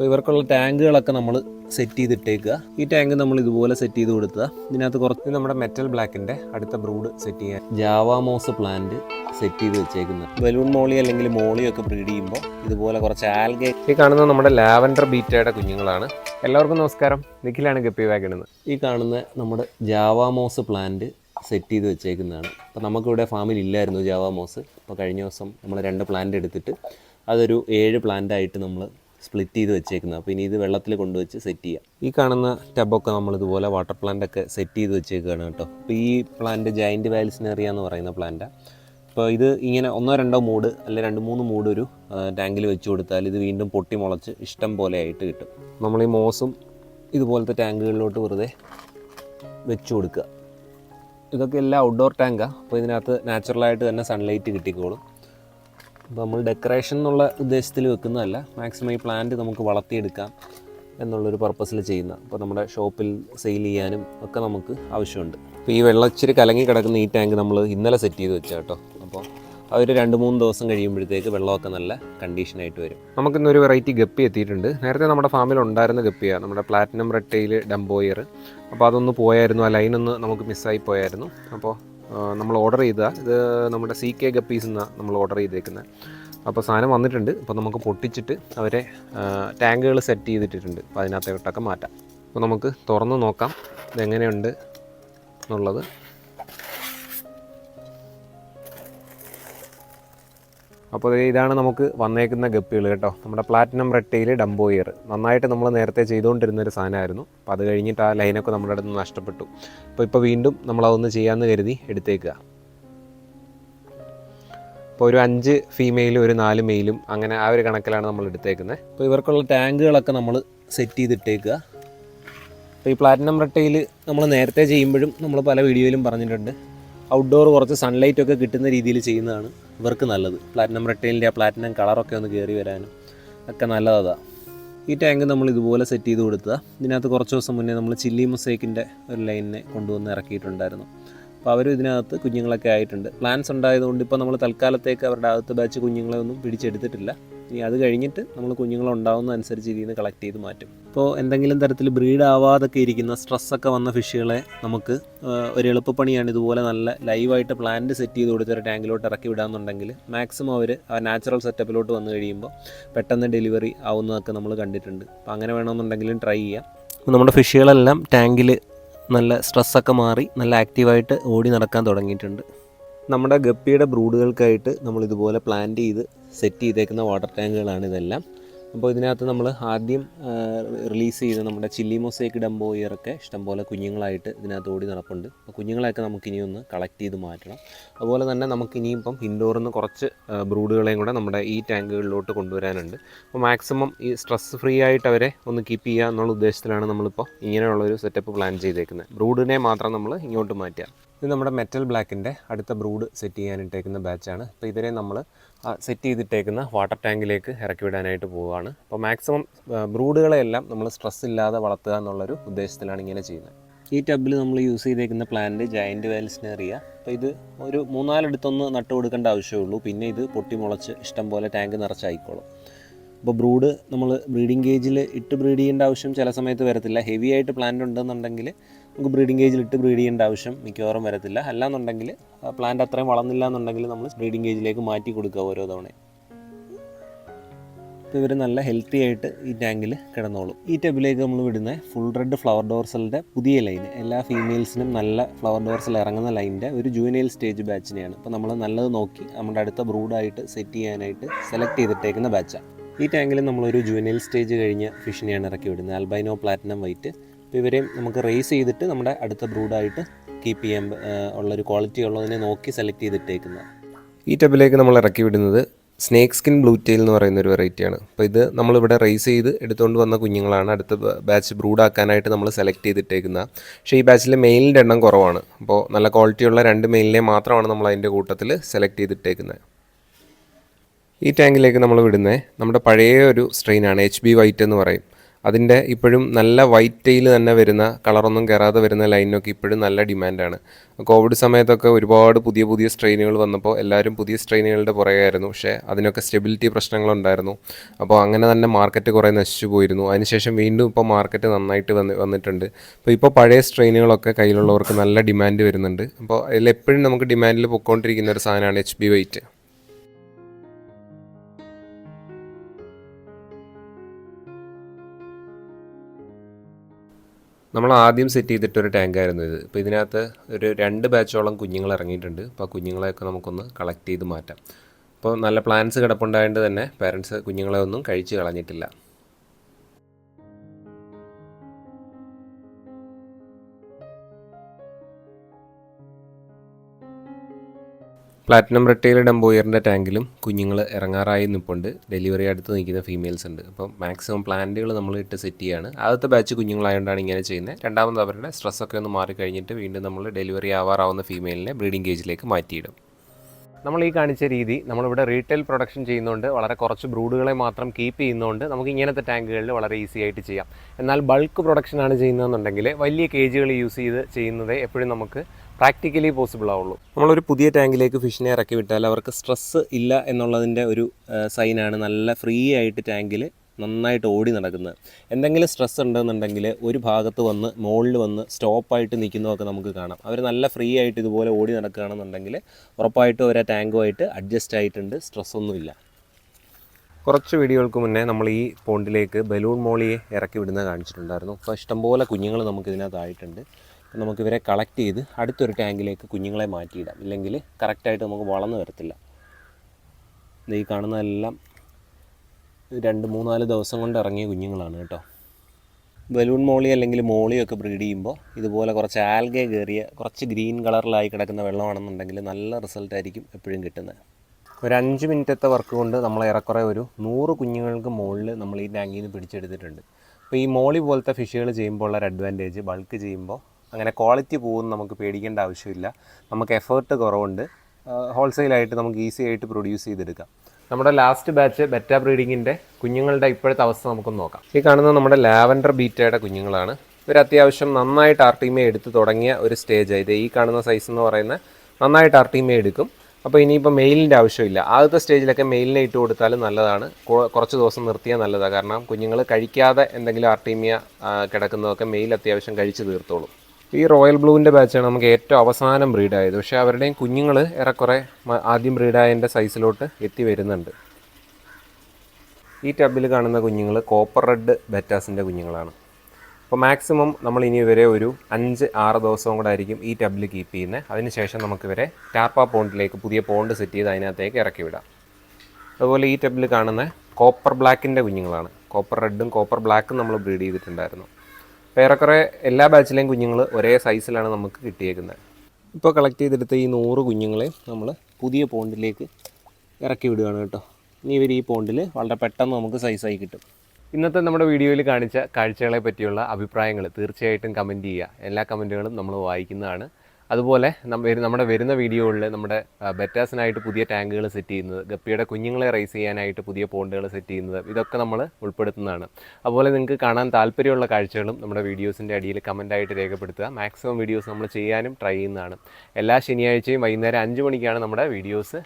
അപ്പോൾ ഇവർക്കുള്ള ടാങ്കുകളൊക്കെ നമ്മൾ സെറ്റ് ചെയ്തിട്ടേക്കുക. ഈ ടാങ്ക് നമ്മൾ ഇതുപോലെ സെറ്റ് ചെയ്ത് കൊടുത്തുക ഇതിനകത്ത് കുറച്ച് നമ്മുടെ മെറ്റൽ ബ്ലാക്കിന്റെ അടുത്ത ബ്രൂഡ് സെറ്റ് ചെയ്യാൻ ജാവാമോസ് പ്ലാന്റ് സെറ്റ് ചെയ്ത് വെച്ചേക്കുന്നത് ബലൂൺ മോളി അല്ലെങ്കിൽ മോളിയൊക്കെ ബ്രീഡ് ചെയ്യുമ്പോൾ ഇതുപോലെ കുറച്ച് ആൽഗെ ഈ കാണുന്ന നമ്മുടെ ലാവൻഡർ ബീറ്റയുടെ കുഞ്ഞുങ്ങളാണ്. എല്ലാവർക്കും നമസ്കാരം. നിഖിലാണ് ഗപ്പി വാഗിടുന്നത് ഈ കാണുന്ന നമ്മുടെ ജാവാമോസ് പ്ലാന്റ് സെറ്റ് ചെയ്ത് വെച്ചേക്കുന്നതാണ്. അപ്പോൾ നമുക്കിവിടെ ഫാമിൽ ഇല്ലായിരുന്നു ജാവാമോസ് അപ്പോൾ കഴിഞ്ഞ ദിവസം നമ്മൾ രണ്ട് പ്ലാന്റ് എടുത്തിട്ട് അതൊരു ഏഴ് പ്ലാന്റ് ആയിട്ട് നമ്മൾ സ്പ്ലിറ്റ് ചെയ്ത് വെച്ചേക്കുന്നത്. അപ്പോൾ ഇനി ഇത് വെള്ളത്തിൽ കൊണ്ടുവച്ച് സെറ്റ് ചെയ്യാം. ഈ കാണുന്ന ടബൊക്കെ നമ്മൾ ഇതുപോലെ വാട്ടർ പ്ലാന്റ് ഒക്കെ സെറ്റ് ചെയ്ത് വെച്ചേക്കുകയാണ് കേട്ടോ. അപ്പോൾ ഈ പ്ലാന്റ് ജയന്റ് വാൽസിനേറിയ എന്ന് പറയുന്ന പ്ലാന്റാണ് അപ്പോൾ ഇത് ഇങ്ങനെ ഒന്നോ രണ്ടോ മൂട് അല്ലെ രണ്ട് മൂന്ന് മൂട് ഒരു ടാങ്കിൽ വെച്ച് കൊടുത്താൽ ഇത് വീണ്ടും പൊട്ടി മുളച്ച് ഇഷ്ടം പോലെ ആയിട്ട് കിട്ടും. നമ്മൾ ഈ മോസും ഇതുപോലത്തെ ടാങ്കുകളിലോട്ട് വെറുതെ വെച്ച് കൊടുക്കുക. ഇതൊക്കെ എല്ലാം ഔട്ട്ഡോർ ടാങ്കാണ് അപ്പോൾ ഇതിനകത്ത് നാച്ചുറലായിട്ട് തന്നെ സൺലൈറ്റ് കിട്ടിക്കോളും. അപ്പോൾ നമ്മൾ ഡെക്കറേഷൻ എന്നുള്ള ഉദ്ദേശത്തിൽ വെക്കുന്നതല്ല. മാക്സിമം ഈ പ്ലാന്റ് നമുക്ക് വളർത്തിയെടുക്കാം എന്നുള്ളൊരു പർപ്പസിൽ ചെയ്യുന്ന അപ്പോൾ നമ്മുടെ ഷോപ്പിൽ സെയിൽ ചെയ്യാനും ഒക്കെ നമുക്ക് ആവശ്യമുണ്ട്. അപ്പോൾ ഈ വെള്ളം ഇച്ചിരി കലങ്ങി കിടക്കുന്ന ഈ ടാങ്ക് നമ്മൾ ഇന്നലെ സെറ്റ് ചെയ്ത് വെച്ചാൽ കേട്ടോ. അപ്പോൾ അവർ രണ്ട് മൂന്ന് ദിവസം കഴിയുമ്പോഴത്തേക്ക് വെള്ളമൊക്കെ നല്ല കണ്ടീഷനായിട്ട് വരും. നമുക്കിന്നൊരു വെറൈറ്റി ഗപ്പി എത്തിയിട്ടുണ്ട്. നേരത്തെ നമ്മുടെ ഫാമിൽ ഉണ്ടായിരുന്ന ഗപ്പിയാണ് നമ്മുടെ പ്ലാറ്റിനം റെട്ടയിൽ ഡംബോയർ അപ്പോൾ അതൊന്ന് പോയായിരുന്നു ആ ലൈനൊന്ന് നമുക്ക് മിസ്സായി പോയായിരുന്നു. അപ്പോൾ നമ്മൾ ഓർഡർ ചെയ്ത ഇത് നമ്മുടെ സി കെ ഗപ്പീസ് എന്നാണ് നമ്മൾ ഓർഡർ ചെയ്തേക്കുന്നത് അപ്പോൾ സാധനം വന്നിട്ടുണ്ട്. അപ്പോൾ നമുക്ക് പൊട്ടിച്ചിട്ട് അവരെ ടാങ്കുകൾ സെറ്റ് ചെയ്തിട്ടിട്ടുണ്ട്. അപ്പോൾ അതിനകത്തോട്ടൊക്കെ മാറ്റാം. അപ്പോൾ നമുക്ക് തുറന്ന് നോക്കാം. ഇതെങ്ങനെയുണ്ട് എന്നുള്ളത്. അപ്പോൾ ഇതാണ് നമുക്ക് വന്നേക്കുന്ന ഗപ്പികൾ കേട്ടോ. നമ്മുടെ പ്ലാറ്റിനം റെട്ടയിൽ ഡംബോയർ നന്നായിട്ട് നമ്മൾ നേരത്തെ ചെയ്തുകൊണ്ടിരുന്ന ഒരു സാധനമായിരുന്നു. അപ്പോൾ അത് കഴിഞ്ഞിട്ട് ആ ലൈനൊക്കെ നമ്മുടെ അടുത്ത് നഷ്ടപ്പെട്ടു. അപ്പോൾ ഇപ്പോൾ വീണ്ടും നമ്മളതൊന്ന് ചെയ്യാമെന്ന് കരുതി എടുത്തേക്കുക. അപ്പോൾ ഒരു അഞ്ച് ഫീമെയിലും ഒരു നാല് മെയിലും അങ്ങനെ ആ ഒരു കണക്കിലാണ് നമ്മൾ എടുത്തേക്കുന്നത്. അപ്പോൾ ഇവർക്കുള്ള ടാങ്കുകളൊക്കെ നമ്മൾ സെറ്റ് ചെയ്തിട്ടേക്കുക. അപ്പോൾ ഈ പ്ലാറ്റിനം റെട്ടയിൽ നമ്മൾ നേരത്തെ ചെയ്യുമ്പോഴും നമ്മൾ പല വീഡിയോയിലും പറഞ്ഞിട്ടുണ്ട്. ഔട്ട്ഡോർ കുറച്ച് സൺലൈറ്റ് ഒക്കെ കിട്ടുന്ന രീതിയിൽ ചെയ്യുന്നതാണ് ഇവർക്ക് നല്ലത്. പ്ലാറ്റിനം റെട്ടയിലിന്റെ ആ പ്ലാറ്റിനം കളറൊക്കെ ഒന്ന് കയറി വരാനും ഒക്കെ നല്ലതാണ് ഈ ടാങ്ക് നമ്മൾ ഇതുപോലെ സെറ്റ് ചെയ്ത് കൊടുത്തത്. ഇതിനകത്ത് കുറച്ച് ദിവസം മുന്നേ നമ്മൾ ചില്ലി മുസൈക്കിന്റെ ഒരു ലൈനിനെ കൊണ്ടുവന്ന് ഇറക്കിയിട്ടുണ്ടായിരുന്നു. അപ്പോൾ അവരും ഇതിനകത്ത് കുഞ്ഞുങ്ങളൊക്കെ ആയിട്ടുണ്ട്. പ്ലാൻസ് ഉണ്ടായതുകൊണ്ട് ഇപ്പോൾ നമ്മൾ തൽക്കാലത്തേക്ക് അവരുടെ അകത്ത് ബാച്ച് കുഞ്ഞുങ്ങളെ ഒന്നും പിടിച്ചെടുത്തിട്ടില്ല. ഇനി അത് കഴിഞ്ഞിട്ട് നമ്മൾ കുഞ്ഞുങ്ങൾ അനുസരിച്ച് ഇതിൽ നിന്ന് കളക്ട് ചെയ്ത് മാറ്റും. ഇപ്പോൾ എന്തെങ്കിലും തരത്തിൽ ബ്രീഡ് ആവാതൊക്കെ ഇരിക്കുന്ന സ്ട്രെസ്സൊക്കെ വന്ന ഫിഷുകളെ നമുക്ക് ഒരു എളുപ്പപ്പണിയാണ് ഇതുപോലെ നല്ല ലൈവായിട്ട് പ്ലാന്റ് സെറ്റ് ചെയ്ത് കൊടുത്ത് ഒരു ടാങ്കിലോട്ട് ഇറക്കി വിടാമെന്നുണ്ടെങ്കിൽ മാക്സിമം അവർ ആ നാച്ചുറൽ സെറ്റപ്പിലോട്ട് വന്നു കഴിയുമ്പോൾ പെട്ടെന്ന് ഡെലിവറി ആവുന്നതൊക്കെ നമ്മൾ കണ്ടിട്ടുണ്ട്. അപ്പോൾ അങ്ങനെ വേണമെന്നുണ്ടെങ്കിലും ട്രൈ ചെയ്യാം. നമ്മുടെ ഫിഷുകളെല്ലാം ടാങ്കിൽ നല്ല സ്ട്രെസ്സൊക്കെ മാറി നല്ല ആക്റ്റീവായിട്ട് ഓടി നടക്കാൻ തുടങ്ങിയിട്ടുണ്ട്. നമ്മുടെ ഗപ്പിയുടെ ബ്രൂഡുകൾക്കായിട്ട് നമ്മൾ ഇതുപോലെ പ്ലാന്റ് ചെയ്ത് സെറ്റ് ചെയ്തേക്കുന്ന വാട്ടർ ടാങ്കുകളാണ് ഇതെല്ലാം. അപ്പോൾ ഇതിനകത്ത് നമ്മൾ ആദ്യം റിലീസ് ചെയ്ത നമ്മുടെ ചില്ലി മൊസൈക്ക് ഡംബോയറൊക്കെ ഇഷ്ടംപോലെ കുഞ്ഞുങ്ങളായിട്ട് ഇതിനകത്ത് ഓടി നടപ്പുണ്ട്. അപ്പോൾ കുഞ്ഞുങ്ങളെയൊക്കെ നമുക്കിനിയൊന്ന് കളക്ട് ചെയ്ത് മാറ്റണം. അതുപോലെ തന്നെ നമുക്കിനിയിപ്പം ഇൻഡോറിൽ നിന്ന് കുറച്ച് ബ്രൂഡുകളെയും കൂടെ നമ്മുടെ ഈ ടാങ്കുകളിലോട്ട് കൊണ്ടുവരാനുണ്ട്. അപ്പോൾ മാക്സിമം ഈ സ്ട്രെസ് ഫ്രീ ആയിട്ട് അവരെ ഒന്ന് കീപ്പ് ചെയ്യുക എന്നുള്ള ഉദ്ദേശത്തിലാണ് നമ്മളിപ്പോൾ ഇങ്ങനെയുള്ളൊരു സെറ്റപ്പ് പ്ലാൻ ചെയ്തേക്കുന്നത്. ബ്രൂഡിനെ മാത്രം നമ്മൾ ഇങ്ങോട്ട് മാറ്റുക. ഇത് നമ്മുടെ മെറ്റൽ ബ്ലാക്കിന്റെ അടുത്ത ബ്രൂഡ് സെറ്റ് ചെയ്യാനിട്ടേക്കുന്ന ബാച്ചാണ് അപ്പോൾ ഇതിനെ നമ്മൾ സെറ്റ് ചെയ്തിട്ടേക്കുന്ന വാട്ടർ ടാങ്കിലേക്ക് ഇറക്കി വിടാനായിട്ട് പോവുകയാണ്. അപ്പോൾ മാക്സിമം ബ്രൂഡുകളെല്ലാം നമ്മൾ സ്ട്രെസ് ഇല്ലാതെ വളർത്തുക എന്നുള്ളൊരു ഉദ്ദേശത്തിലാണ് ഇങ്ങനെ ചെയ്യുന്നത്. ഈ ടബിൽ നമ്മൾ യൂസ് ചെയ്തേക്കുന്ന പ്ലാന്റ് ജയന്റ് വാൽസ്നേറിയ അപ്പോൾ ഇത് ഒരു മൂന്നാലെടുത്തൊന്ന് നട്ട് കൊടുക്കേണ്ട ആവശ്യമുള്ളൂ പിന്നെ ഇത് പൊട്ടി മുളച്ച് ഇഷ്ടം പോലെ ടാങ്ക് നിറച്ചായിക്കോളും. അപ്പോൾ ബ്രൂഡ് നമ്മൾ ബ്രീഡിംഗ് കേജിൽ ഇട്ട് ബ്രീഡ് ചെയ്യേണ്ട ആവശ്യം ചില സമയത്ത് വരത്തില്ല. ഹെവി ആയിട്ട് പ്ലാന്റ് ഉണ്ടെന്നുണ്ടെങ്കിൽ നമുക്ക് ബ്രീഡിംഗ് കേജിൽ ഇട്ട് ബ്രീഡ് ചെയ്യേണ്ട ആവശ്യം മിക്കവാറും വരത്തില്ല. അല്ലാന്നുണ്ടെങ്കിൽ പ്ലാന്റ് അത്രയും വളർന്നില്ല എന്നുണ്ടെങ്കിൽ നമ്മൾ ബ്രീഡിംഗ് ഏജിലേക്ക് മാറ്റി കൊടുക്കുക ഓരോ തവണയും. അപ്പോൾ ഇവർ നല്ല ഹെൽത്തി ആയിട്ട് ഈ ടാങ്കിൽ കിടന്നോളും. ഈ ടബിലേക്ക് നമ്മൾ വിടുന്ന ഫുൾ റെഡ് ഫ്ലവർ ഡോർസലിന്റെ പുതിയ ലൈൻ എല്ലാ ഫീമെയിൽസിനും നല്ല ഫ്ലവർ ഡോർസൽ ഇറങ്ങുന്ന ലൈനിന്റെ ഒരു ജൂനിയൽ സ്റ്റേജ് ബാച്ചിനെയാണ് അപ്പോൾ നമ്മൾ നല്ലത് നോക്കി നമ്മുടെ അടുത്ത ബ്രൂഡായിട്ട് സെറ്റ് ചെയ്യാനായിട്ട് സെലക്ട് ചെയ്തിട്ടേക്കുന്ന ബാച്ചാണ് ഈ ടാങ്കിൽ നമ്മളൊരു ജൂനിയൽ സ്റ്റേജ് കഴിഞ്ഞ ഫിഷിനെയാണ് ഇറക്കി വിടുന്നത്. ആൽബൈനോ പ്ലാറ്റിനം വൈറ്റ് അപ്പോൾ ഇവരെയും നമുക്ക് റേസ് ചെയ്തിട്ട് നമ്മുടെ അടുത്ത ബ്രൂഡായിട്ട് കീപ്പ് ചെയ്യാൻ ഉള്ളൊരു ക്വാളിറ്റി ഉള്ളതിനെ നോക്കി സെലക്ട് ചെയ്തിട്ടേക്കുന്നത് ഈ ടബിലേക്ക് നമ്മൾ ഇറക്കി വിടുന്നത് സ്നേക്ക് സ്കിൻ ബ്ലൂ ടെയിൽ എന്ന് പറയുന്ന ഒരു വെറൈറ്റിയാണ് അപ്പോൾ ഇത് നമ്മളിവിടെ റേസ് ചെയ്ത് എടുത്തുകൊണ്ട് വന്ന കുഞ്ഞുങ്ങളാണ് അടുത്ത ബാച്ച് ബ്രൂഡാക്കാനായിട്ട് നമ്മൾ സെലക്ട് ചെയ്തിട്ടേക്കുന്ന പക്ഷേ ഈ ബാച്ചിൽ മെയിലിന്റെ എണ്ണം കുറവാണ്. അപ്പോൾ നല്ല ക്വാളിറ്റിയുള്ള രണ്ട് മെയിലിനെ മാത്രമാണ് നമ്മൾ അതിന്റെ കൂട്ടത്തിൽ സെലക്ട് ചെയ്തിട്ടേക്കുന്നത് ഈ ടാങ്കിലേക്ക് നമ്മൾ വിടുന്നത് നമ്മുടെ പഴയ ഒരു സ്ട്രെയിനാണ് എച്ച് ബി വൈറ്റ് എന്ന് പറയും. അതിന്റെ ഇപ്പോഴും നല്ല വൈറ്റ് ടെയിൽ തന്നെ വരുന്ന കളറൊന്നും കയറാതെ വരുന്ന ലൈനൊക്കെ ഇപ്പോഴും നല്ല ഡിമാൻഡാണ് കോവിഡ് സമയത്തൊക്കെ ഒരുപാട് പുതിയ പുതിയ സ്ട്രെയിനുകൾ വന്നപ്പോൾ എല്ലാവരും പുതിയ സ്ട്രെയിനുകളുടെ പുറകെയായിരുന്നു. പക്ഷേ അതിനൊക്കെ സ്റ്റെബിലിറ്റി പ്രശ്നങ്ങളുണ്ടായിരുന്നു. അപ്പോൾ അങ്ങനെ തന്നെ മാർക്കറ്റ് കുറേ നശിച്ചു പോയിരുന്നു. അതിനുശേഷം വീണ്ടും ഇപ്പോൾ മാർക്കറ്റ് നന്നായിട്ട് വന്ന് വന്നിട്ടുണ്ട്. അപ്പോൾ ഇപ്പോൾ പഴയ സ്ട്രെയിനുകളൊക്കെ കയ്യിലുള്ളവർക്ക് നല്ല ഡിമാൻഡ് വരുന്നുണ്ട്. അപ്പോൾ അതിൽ എപ്പോഴും നമുക്ക് ഡിമാൻഡിൽ പൊക്കോണ്ടിരിക്കുന്ന ഒരു സാധനമാണ് എച്ച് ബി വൈറ്റ് നമ്മൾ ആദ്യം സെറ്റ് ചെയ്തിട്ടൊരു ടാങ്കായിരുന്നു ഇത്. ഇപ്പോൾ ഇതിനകത്ത് ഒരു രണ്ട് ബാച്ചോളം കുഞ്ഞുങ്ങൾ ഇറങ്ങിയിട്ടുണ്ട്. അപ്പോൾ ആ കുഞ്ഞുങ്ങളെയൊക്കെ നമുക്കൊന്ന് കളക്ട് ചെയ്ത് മാറ്റാം. അപ്പോൾ നല്ല പ്ലാൻസ് കിടപ്പുണ്ടായതുകൊണ്ട് തന്നെ പാരൻസ് കുഞ്ഞുങ്ങളെ ഒന്നും കഴിച്ച് കളഞ്ഞിട്ടില്ല. പ്ലാറ്റിനം റെട്ടയിൽ ഡംബോയറിന്റെ ടാങ്കിലും കുഞ്ഞുങ്ങൾ ഇറങ്ങാറായി നിൽപ്പുണ്ട് ഡെലിവറി അടുത്ത് നിൽക്കുന്ന ഫീമെയിൽസ് ഉണ്ട്. അപ്പോൾ മാക്സിമം പ്ലാന്റുകൾ നമ്മൾ ഇട്ട് സെറ്റ് ചെയ്യാണ്. ആദ്യത്തെ ബാച്ച് കുഞ്ഞുങ്ങളായതുകൊണ്ടാണ് ഇങ്ങനെ ചെയ്യുന്നത്. രണ്ടാമത് അവരുടെ സ്ട്രെസ്സൊക്കെ ഒന്ന് മാറി കഴിഞ്ഞിട്ട് വീണ്ടും നമ്മൾ ഡെലിവറി ആവാറാവുന്ന ഫീമെയിലിനെ ബ്രീഡിംഗ് കേജിലേക്ക് മാറ്റിയിടും. നമ്മൾ ഈ കാണിച്ച രീതി നമ്മളിവിടെ റീറ്റെയിൽ പ്രൊഡക്ഷൻ ചെയ്യുന്നതുകൊണ്ട് വളരെ കുറച്ച് ബ്രൂഡുകളെ മാത്രം കീപ്പ് ചെയ്യുന്നതുകൊണ്ട് നമുക്ക് ഇങ്ങനത്തെ ടാങ്കുകളിൽ വളരെ ഈസി ആയിട്ട് ചെയ്യാം. എന്നാൽ ബൾക്ക് പ്രൊഡക്ഷനാണ് ചെയ്യുന്നതെന്നുണ്ടെങ്കിൽ വലിയ കേജുകൾ യൂസ് ചെയ്ത് ചെയ്യുന്നത് എപ്പോഴും നമുക്ക് പ്രാക്ടിക്കലി പോസിബിൾ ആവുള്ളൂ. നമ്മളൊരു പുതിയ ടാങ്കിലേക്ക് ഫിഷിനെ ഇറക്കി വിട്ടാൽ അവർക്ക് സ്ട്രെസ്സ് ഇല്ല എന്നുള്ളതിന്റെ ഒരു സൈനാണ് നല്ല ഫ്രീ ആയിട്ട് ടാങ്കിൽ നന്നായിട്ട് ഓടി നടക്കുന്നത്. എന്തെങ്കിലും സ്ട്രെസ് ഉണ്ടെന്നുണ്ടെങ്കിൽ ഒരു ഭാഗത്ത് വന്ന് മുകളിൽ വന്ന് സ്റ്റോപ്പായിട്ട് നിൽക്കുന്നതൊക്കെ നമുക്ക് കാണാം. അവർ നല്ല ഫ്രീ ആയിട്ട് ഇതുപോലെ ഓടി നടക്കുകയാണെന്നുണ്ടെങ്കിൽ ഉറപ്പായിട്ടും ഒരു ടാങ്കുമായിട്ട് അഡ്ജസ്റ്റ് ആയിട്ടുണ്ട് സ്ട്രെസ്സൊന്നുമില്ല കുറച്ച് വീഡിയോകൾക്ക് മുന്നേ നമ്മൾ ഈ പോണ്ടിലേക്ക് ബലൂൺ മോളിയെ ഇറക്കി വിടുന്നത് കാണിച്ചിട്ടുണ്ടായിരുന്നു. അപ്പോൾ ഇഷ്ടംപോലെ കുഞ്ഞുങ്ങൾ നമുക്ക് ഇതിനകത്തായിട്ടുണ്ട് അപ്പോൾ നമുക്കിവരെ കളക്ട് ചെയ്ത് അടുത്തൊരു ടാങ്കിലേക്ക് കുഞ്ഞുങ്ങളെ മാറ്റിയിടാം. ഇല്ലെങ്കിൽ കറക്റ്റായിട്ട് നമുക്ക് വളർന്നു വരത്തില്ല. ഈ കാണുന്നതെല്ലാം രണ്ട് മൂന്നാൽ ദിവസം കൊണ്ട് ഇറങ്ങിയ കുഞ്ഞുങ്ങളാണ് കേട്ടോ. ബലൂൺ മോളി അല്ലെങ്കിൽ മോളിയൊക്കെ ബ്രീഡ് ചെയ്യുമ്പോൾ ഇതുപോലെ കുറച്ച് ആൽഗെ കയറിയ കുറച്ച് ഗ്രീൻ കളറിലായി കിടക്കുന്ന വെള്ളമാണെന്നുണ്ടെങ്കിൽ നല്ല റിസൾട്ട് ആയിരിക്കും എപ്പോഴും കിട്ടുന്നത്. ഒരു അഞ്ച് മിനിറ്റത്തെ വർക്ക് കൊണ്ട് നമ്മൾ ഏറെക്കുറെ ഒരു നൂറ് കുഞ്ഞുങ്ങൾക്ക് മുകളിൽ നമ്മൾ ഈ ടാങ്കിൽ നിന്ന് പിടിച്ചെടുത്തിട്ടുണ്ട്. അപ്പോൾ ഈ മോളി പോലത്തെ ഫിഷുകൾ ചെയ്യുമ്പോൾ ഉള്ള ഒരു അഡ്വാന്റേജ് ബൾക്ക് ചെയ്യുമ്പോൾ അങ്ങനെ ക്വാളിറ്റി പോകുമെന്ന് നമുക്ക് പേടിക്കേണ്ട ആവശ്യമില്ല. നമുക്ക് എഫേർട്ട് കുറവുണ്ട്. ഹോൾസെയിലായിട്ട് നമുക്ക് ഈസി ആയിട്ട് പ്രൊഡ്യൂസ് ചെയ്തെടുക്കാം. നമ്മുടെ ലാസ്റ്റ് ബാച്ച് ബെറ്റ ബ്രീഡിങ്ങിന്റെ കുഞ്ഞുങ്ങളുടെ ഇപ്പോഴത്തെ അവസ്ഥ നമുക്കൊന്ന് നോക്കാം. ഈ കാണുന്നത് നമ്മുടെ ലാവൻഡർ ബീറ്റയുടെ കുഞ്ഞുങ്ങളാണ്. ഇവർ അത്യാവശ്യം നന്നായിട്ട് ആർട്ടിമേ എടുത്ത് തുടങ്ങിയ ഒരു സ്റ്റേജ് ഇത് ഈ കാണുന്ന സൈസ് എന്ന് പറയുന്നത് നന്നായിട്ട് ആർട്ടിമേ എടുക്കും. അപ്പോൾ ഇനിയിപ്പോൾ മെയിലിന്റെ ആവശ്യമില്ല. ആദ്യത്തെ സ്റ്റേജിലൊക്കെ മെയിലിനെ ഇട്ട് കൊടുത്താൽ നല്ലതാണ്. കുറച്ച് ദിവസം നിർത്തിയാൽ നല്ലതാണ് കാരണം കുഞ്ഞുങ്ങൾ കഴിക്കാതെ എന്തെങ്കിലും ആർട്ടീമിയ കിടക്കുന്നതൊക്കെ മെയിൽ അത്യാവശ്യം കഴിച്ച് തീർത്തോളും. ഈ റോയൽ ബ്ലൂവിന്റെ ബാച്ചാണ് നമുക്ക് ഏറ്റവും അവസാനം ബ്രീഡായത്. പക്ഷേ അവരുടെയും കുഞ്ഞുങ്ങൾ ഏറെക്കുറെ ആദ്യം ബ്രീഡായതിന്റെ സൈസിലോട്ട് എത്തി വരുന്നുണ്ട്. ഈ ടബിൽ കാണുന്ന കുഞ്ഞുങ്ങൾ കോപ്പർ റെഡ് ബെറ്റാസിന്റെ കുഞ്ഞുങ്ങളാണ്. അപ്പോൾ മാക്സിമം നമ്മൾ ഇനി ഇവരെ ഒരു അഞ്ച് ആറ് ദിവസവും കൂടെ ആയിരിക്കും ഈ ടബിൽ കീപ്പ് ചെയ്യുന്നത് അതിനുശേഷം നമുക്ക് ഇവരെ ടാപ്പ പോണ്ടിലേക്ക് പുതിയ പോണ്ട് സെറ്റ് ചെയ്ത് അതിനകത്തേക്ക് ഇറക്കി വിടാം. അതുപോലെ ഈ ടബിൽ കാണുന്ന കോപ്പർ ബ്ലാക്കിന്റെ കുഞ്ഞുങ്ങളാണ്. കോപ്പർ റെഡും കോപ്പർ ബ്ലാക്കും നമ്മൾ ബ്രീഡ് ചെയ്തിട്ടുണ്ടായിരുന്നു. ഏറെക്കുറെ എല്ലാ ബാച്ചിലെയും കുഞ്ഞുങ്ങൾ ഒരേ സൈസിലാണ് നമുക്ക് കിട്ടിയേക്കുന്നത് ഇപ്പോൾ കളക്ട് ചെയ്തെടുത്ത ഈ നൂറ് കുഞ്ഞുങ്ങളെ നമ്മൾ പുതിയ പോണ്ടിലേക്ക് ഇറക്കി വിടുകയാണ് കേട്ടോ. ഇനി ഇവർ ഈ പോണ്ടിൽ വളരെ പെട്ടെന്ന് നമുക്ക് സൈസായി കിട്ടും. ഇന്നത്തെ നമ്മുടെ വീഡിയോയിൽ കാണിച്ച കാഴ്ചകളെ പറ്റിയുള്ള അഭിപ്രായങ്ങൾ തീർച്ചയായിട്ടും കമന്റ് ചെയ്യുക. എല്ലാ കമന്റുകളും നമ്മൾ വായിക്കുന്നതാണ്. അതുപോലെ നമ്മ നമ്മുടെ വരുന്ന വീഡിയോകളിൽ നമ്മുടെ ബെറ്റാസിനായിട്ട് പുതിയ ടാങ്കുകൾ സെറ്റ് ചെയ്യുന്നത് ഗപ്പിയുടെ കുഞ്ഞുങ്ങളെ റൈസ് ചെയ്യാനായിട്ട് പുതിയ പോണ്ടുകൾ സെറ്റ് ചെയ്യുന്നത് ഇതൊക്കെ നമ്മൾ ഉൾപ്പെടുത്തുന്നതാണ്. അതുപോലെ നിങ്ങൾക്ക് കാണാൻ താല്പര്യമുള്ള കാഴ്ചകളും നമ്മുടെ വീഡിയോസിന്റെ അടിയിൽ കമന്റായിട്ട് രേഖപ്പെടുത്തുക. മാക്സിമം വീഡിയോസ് നമ്മൾ ചെയ്യാനും ട്രൈ ചെയ്യുന്നതാണ്. എല്ലാ ശനിയാഴ്ചയും വൈകുന്നേരം അഞ്ച് മണിക്കാണ് നമ്മുടെ വീഡിയോസ്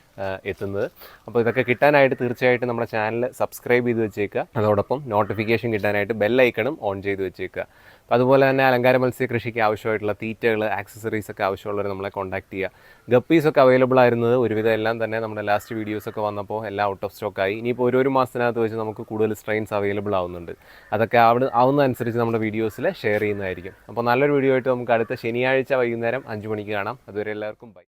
എത്തുന്നത്. അപ്പോൾ ഇതൊക്കെ കിട്ടാനായിട്ട് തീർച്ചയായിട്ടും നമ്മുടെ ചാനൽ സബ്സ്ക്രൈബ് ചെയ്ത് വെച്ചേക്കുക. അതോടൊപ്പം നോട്ടിഫിക്കേഷൻ കിട്ടാനായിട്ട് ബെല്ലൈക്കണും ഓൺ ചെയ്ത് വെച്ചേക്കുക. അപ്പോൾ അതുപോലെ തന്നെ അലങ്കാര മത്സ്യ കൃഷിക്ക് ആവശ്യമായിട്ടുള്ള തീറ്റകൾ ആക്സസറീസ് ഒക്കെ ആവശ്യമുള്ളവർ നമ്മളെ കോൺടാക്ട് ചെയ്യുക. ഗപ്പീസ് ഒക്കെ അവൈലബിൾ ആയിരുന്നത് ഒരുവിധം എല്ലാം തന്നെ നമ്മുടെ ലാസ്റ്റ് വീഡിയോസ് ഒക്കെ വന്നപ്പോൾ എല്ലാം ഔട്ട് ഓഫ് സ്റ്റോക്ക് ആയി. ഇനിയിപ്പോൾ ഒരു ഒരു മാസത്തിനകത്ത് വെച്ച് നമുക്ക് കൂടുതൽ സ്ട്രെയിൻസ് അവൈലബിൾ ആവുന്നുണ്ട്. അതൊക്കെ അവിടെ ആവുന്നതനുസരിച്ച് നമ്മുടെ വീഡിയോസിൽ ഷെയർ ചെയ്യുന്നതായിരിക്കും. അപ്പോൾ നല്ലൊരു വീഡിയോ ആയിട്ട് നമുക്ക് അടുത്ത ശനിയാഴ്ച വൈകുന്നേരം അഞ്ച് മണിക്ക് കാണാം. അതുവരെ എല്ലാവർക്കും ബൈ